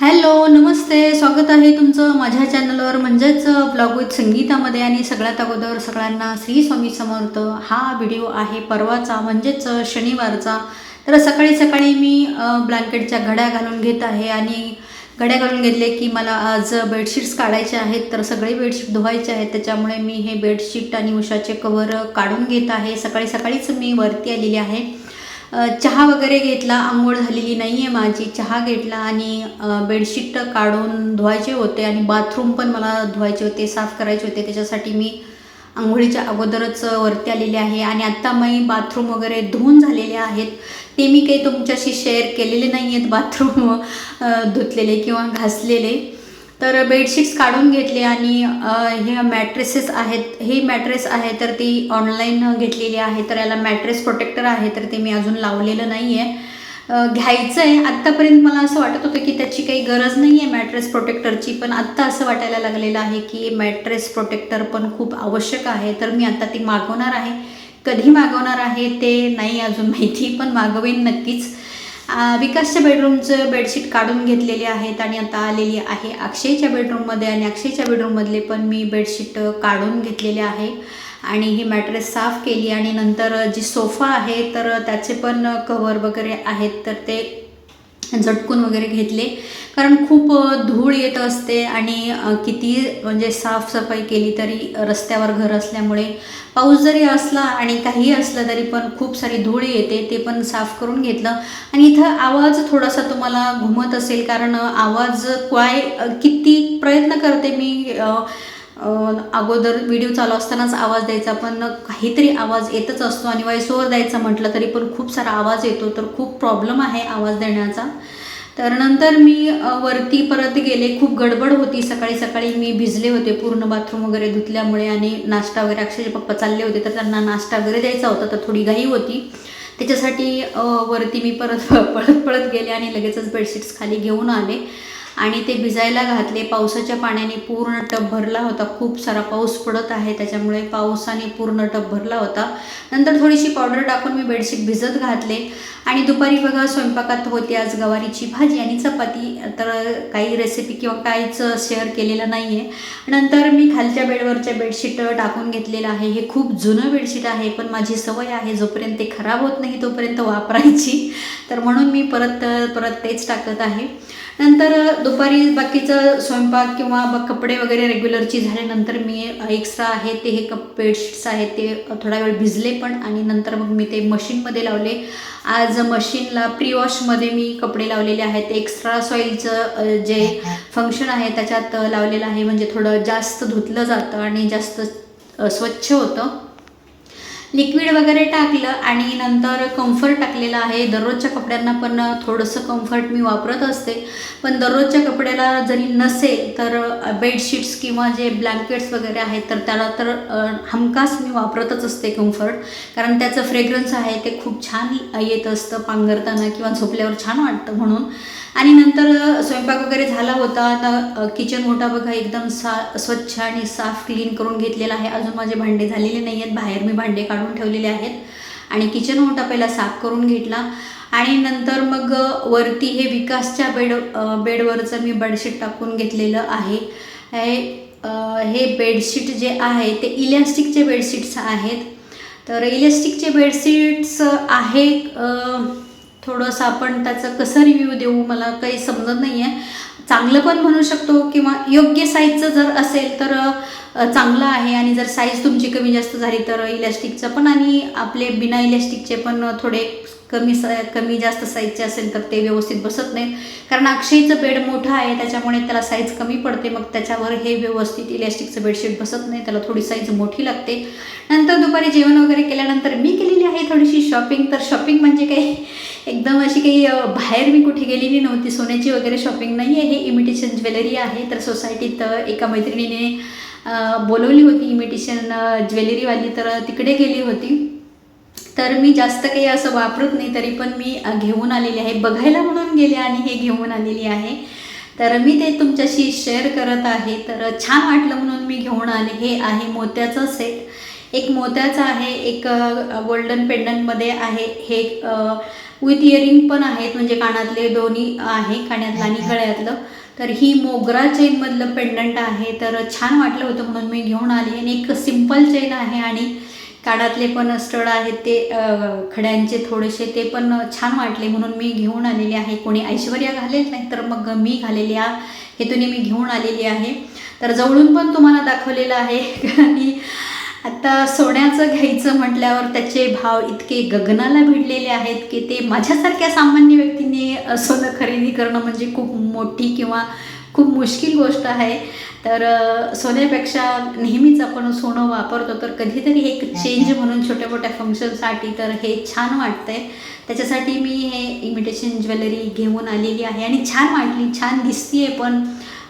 Hello नमस्ते. स्वागत आहे तुमचं माझ्या चॅनलवर. म्हणजेच ब्लॉग विथ संगीतामध्ये आणि सगळ्यात अगोदर सगळ्यांना श्री स्वामी समर्थ. हा व्हिडिओ आहे परवाचा म्हणजेच शनिवारचा. तर सकाळी सकाळी मी ब्लँकेटच्या घड्या घालून घेत आहे आणि घड्या घालून घेतले की मला आज बेडशीट्स काढायचे आहेत. तर सगळे बेडशीट धुवायचे आहेत. त्याच्यामुळे मी हे बेडशीट आणि उशाचे कवर काढून घेत आहे. सकाळी सकाळीच मी वरती आलेली आहे. चहा वगैरे घेतला आंघोळ झालेली नाही आहे माझी. चहा घेतला आणि बेडशीट काढून धुवायचे होते आणि बाथरूम पण मला धुवायचे होते साफ करायचे होते. त्याच्यासाठी मी आंघोळीच्या अगोदरच वरती आलेले आहे आणि आत्ता मी बाथरूम वगैरे धुवून झालेले आहेत. ते मी काही तुमच्याशी शेअर केलेले नाही आहेत बाथरूम धुतलेले किंवा घासलेले. तर बेडशीट्स काढून घेतले आणि हे मॅट्रेसेस आहेत ही मॅट्रेस आहे तर ती ऑनलाईन घेतलेली आहे. तर याला मॅट्रेस प्रोटेक्टर आहे तर ते मी अजून लावलेलं नाही आहे घ्यायचं आहे आत्तापर्यंत मला असं वाटत होतं की त्याची काही गरज नाही आहे मॅट्रेस प्रोटेक्टरची पण आत्ता असं वाटायला लागलेलं आहे की मॅट्रेस प्रोटेक्टर पण खूप आवश्यक आहे. तर मी आत्ता ती मागवणार आहे. कधी मागवणार आहे ते नाही अजून माहिती पण मागवेन नक्कीच. विकासच्या बेडरूमचं बेडशीट काढून घेतलेले आहेत आणि आता आलेली आहे अक्षयच्या बेडरूममध्ये आणि अक्षयच्या बेडरूममधले पण मी बेडशीट काढून घेतलेले आहे. आणि ही मॅट्रेस साफ केली आणि नंतर जी सोफा आहे तर त्याचे पण कवर वगैरे आहेत तर ते झटकून वगैरे घेतले. कारण खूप धूळ येत असते आणि किती म्हणजे साफसफाई केली तरी रस्त्यावर घर असल्यामुळे. पाऊस जरी असला आणि काही असलं तरी पण खूप सारी धूळ येते ते पण साफ करून घेतलं. आणि इथं आवाज थोडासा तुम्हाला घुमत असेल कारण आवाज काय किती प्रयत्न करते मी अगोदर व्हिडिओ चालू असतानाच आवाज द्यायचा पण काहीतरी आवाज येतच असतो आणि वॉइस ओव्हर द्यायचा म्हटलं तरी पण खूप सारा आवाज येतो तर खूप प्रॉब्लेम आहे आवाज देण्याचा. तर नंतर मी वरती परत गेले खूप गडबड होती. सकाळी सकाळी मी भिजले होते पूर्ण बाथरूम वगैरे धुतल्यामुळे आणि नाश्ता वगैरे अक्षरशः पप्पा चालले होते तर त्यांना नाश्ता वगैरे द्यायचा होता तर थोडी घाई होती. त्याच्यासाठी वरती मी परत पळत पळत गेले आणि लगेचच बेडशीट्स खाली घेऊन आले. आणि ते भिजायला घातले. पावसाच्या पाण्याने पूर्ण टब भरला होता. खूप सारा पाऊस पडत आहे त्याच्यामुळे पावसाने पूर्ण टब भरला होता. नंतर थोडीशी पावडर टाकून मी बेडशीट भिजत घातले. आणि दुपारी बघा स्वयंपाकात होती आज गवारीची भाजी आणि चपाती. तर काही रेसिपी किंवा काहीच शेअर केलेलं नाही आहे नंतर मी खालच्या बेडवरच्या बेडशीट टाकून घेतलेलं आहे. हे खूप जुनं बेडशीट आहे पण माझी सवय आहे जोपर्यंत ते खराब होत नाही तोपर्यंत वापरायची. तर म्हणून मी परत परत तेच टाकत आहे. नंतर दुपारी बाकीचं स्वयंपाक किंवा कपडे वगैरे रेग्युलरची झाल्यानंतर मी एक्स्ट्रा आहे ते हे कप बेडशीट्स आहेत ते थोडा वेळ भिजले पण आणि नंतर मग मी ते मशीनमध्ये लावले. आज मशीनला प्री वॉशमध्ये मी कपडे लावलेले आहेत. एक्स्ट्रा सॉईलचं जे फंक्शन आहे त्याच्यात लावलेलं आहे. म्हणजे थोडं जास्त धुतलं जातं आणि जास्त स्वच्छ होतं. लिक्विड वगैरे टाकलं आणि नंतर कम्फर्ट टाकलेलं आहे. दररोजच्या कपड्यांना पण थोडंसं कम्फर्ट मी वापरत असते. पण दररोजच्या कपड्याला जरी नसेल तर बेडशीट्स किंवा जे ब्लँकेट्स वगैरे आहेत तर त्याला तर हमखास मी वापरतच असते कम्फर्ट कारण त्याचं फ्रेग्रन्स आहे ते खूप छान येत असतं पांघरताना किंवा झोपल्यावर छान वाटतं म्हणून. आणि नंतर स्वयं वगैरे झाला होता. आता किचन ओटा बघा एकदम सा स्वच्छ आणि साफ क्लीन करून घेतलेला आहे. अजून माझे भांडे झालेले नाही आहेत. बाहेर मी भांडे काढून ठेवलेले आहेत. आणि किचन ओटा पहिला साफ करून घेतला. आणि नंतर मग वरती हे विकासच्या बेड बेडवरचं मी बेडशीट टाकून घेतलेलं आहे. हे हे बेडशीट जे आहे ते इलॅस्टिकचे बेडशीट्स आहेत. तर इलॅस्टिकचे बेडशीट्स आहे थोडंसं आपण त्याचं कसं रिव्ह्यू देऊ मला काही समजत नाही आहे चांगलं पण म्हणू शकतो किंवा योग्य साईजचं जर असेल तर चांगलं आहे. आणि जर साईज तुमची कमी जास्त झाली तर इलॅस्टिकचं पण आणि आपले बिना इलॅस्टिकचे पण थोडे कमी सा कमी जास्त साईजचे असेल तर ते व्यवस्थित बसत नाहीत. कारण अक्षयचं बेड मोठं आहे त्याच्यामुळे त्याला साईज कमी पडते. मग त्याच्यावर हे व्यवस्थित इलॅस्टिकचं बेडशीट बसत नाही. त्याला थोडी साईज मोठी लागते. नंतर दुपारी जेवण वगैरे केल्यानंतर मी केलेली आहे थोडीशी शॉपिंग तर शॉपिंग म्हणजे काही एकदम अशी काही बाहेर मी कुठे गेलेली नव्हती. सोन्याची वगैरे शॉपिंग नाही आहे हे इमिटेशन ज्वेलरी आहे. तर सोसायटीत एका मैत्रिणीने बोलवली होती इमिटेशन ज्वेलरीवाली तर तिकडे गेली होती. तर मी जास्त काही असं वापरत नाही तरी पण मी घेऊन आलेली आहे. बघायला म्हणून गेले आणि हे घेऊन आलेली आहे. तर मी ते तुमच्याशी शेअर करत आहे. तर छान वाटलं म्हणून मी घेऊन आले. हे आहे मोत्याचं सेट एक मोत्याचं आहे एक गोल्डन पेंडंटमध्ये आहे. हे विथ इयरिंग पण आहेत म्हणजे कानातले दोन्ही आहे कानातलं आणि गळ्यातलं. तर ही मोगरा चेनमधलं पेंडंट आहे. तर छान वाटलं होतं म्हणून मी घेऊन आली. आणि एक सिंपल चेन आहे आणि कानातले पण स्टड आहेत ते खड्यांचे थोडेसे ते पण छान वाटले म्हणून मी घेऊन आलेले आहे. कोणी ऐश्वर्या घालेल नाही तर मग मी घालेली आ हेतूने मी घेऊन आलेली आहे. तर जवळून पण तुम्हाला दाखवलेलं आहे. आणि आता सोन्याचं घ्यायचं म्हटल्यावर त्याचे भाव इतके गगनाला भिडलेले आहेत की ते माझ्यासारख्या सामान्य व्यक्तीने सोनं खरेदी करणं म्हणजे खूप मोठी किंवा खूप मुश्किल गोष्ट आहे. तर सोन्यापेक्षा नेहमीच आपण सोनं वापरतो तर कधीतरी एक चेंज म्हणून छोट्या मोठ्या फंक्शनसाठी तर हे छान वाटतंय. त्याच्यासाठी मी हे इमिटेशन ज्वेलरी घेऊन आलेली आहे आणि छान वाटली छान दिसतीये पण.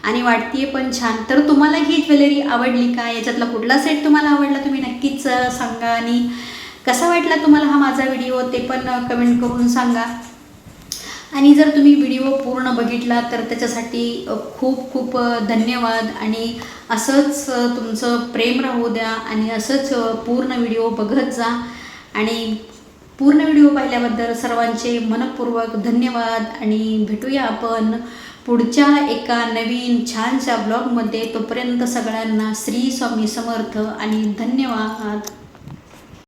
आणि वाटतीये पण छान. तर तुम्हाला ही ज्वेलरी आवडली का? याच्यातला कुठला सेट तुम्हाला आवडला? तुम्ही नक्कीच सांगा आणि कसा वाटला तुम्हाला हा माझा व्हिडिओ ते पण कमेंट करून सांगा. आणि जर तुम्ही व्हिडिओ पूर्ण बघितला तर त्याच्यासाठी खूप खूप धन्यवाद. आणि असंच तुमचं प्रेम राहू द्या आणि असंच पूर्ण व्हिडिओ बघत जा. आणि पूर्ण व्हिडिओ पाहिल्याबद्दल सर्वांचे मनपूर्वक धन्यवाद. आणि भेटूया आपण पुढच्या एका नवीन छानशा ब्लॉगमध्ये तोपर्यंत सगळ्यांना श्री स्वामी समर्थ आणि धन्यवाद.